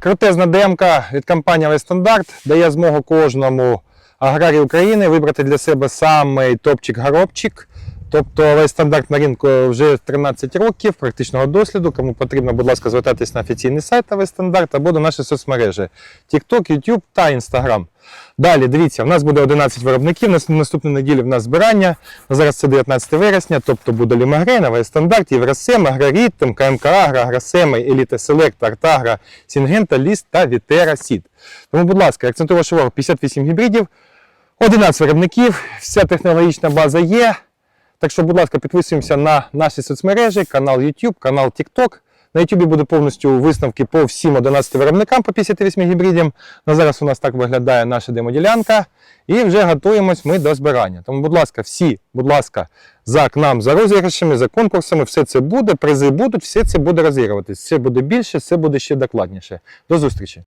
Крутезна ДМК від компанії «Вестандарт» дає змогу кожному аграрію України вибрати для себе самий топчик-горобчик. Тобто весь стандарт на ринку вже 13 років практичного досліду. Кому потрібно, будь ласка, звертайтесь на офіційний сайт весь стандарт або до нашої соцмережі TikTok, YouTube та Instagram. Далі, дивіться, в нас буде 11 виробників. На наступну неділю в нас збирання. Зараз це 19 вересня, тобто буде Лімагрейна, весь стандарт, Євросем, Агроритм, КМК Агро, Агросема, Еліта Селект, Артагра, Сінгента, Ліст та Вітера Сід. Тому, будь ласка, акцентую вашу увагу 58 гібридів, 11 виробників, вся технологічна база є. Так що, будь ласка, підписуємося на наші соцмережі, канал YouTube, канал TikTok. На YouTube буде повністю висновки по всім 11 виробникам по 58 гібридам. На зараз у нас так виглядає наша демоділянка. І вже готуємось ми до збирання. Тому, будь ласка, всі, будь ласка, за к нам, за розіграшами, за конкурсами, все це буде, призи будуть, все це буде розігруватись. Все буде більше, все буде ще докладніше. До зустрічі!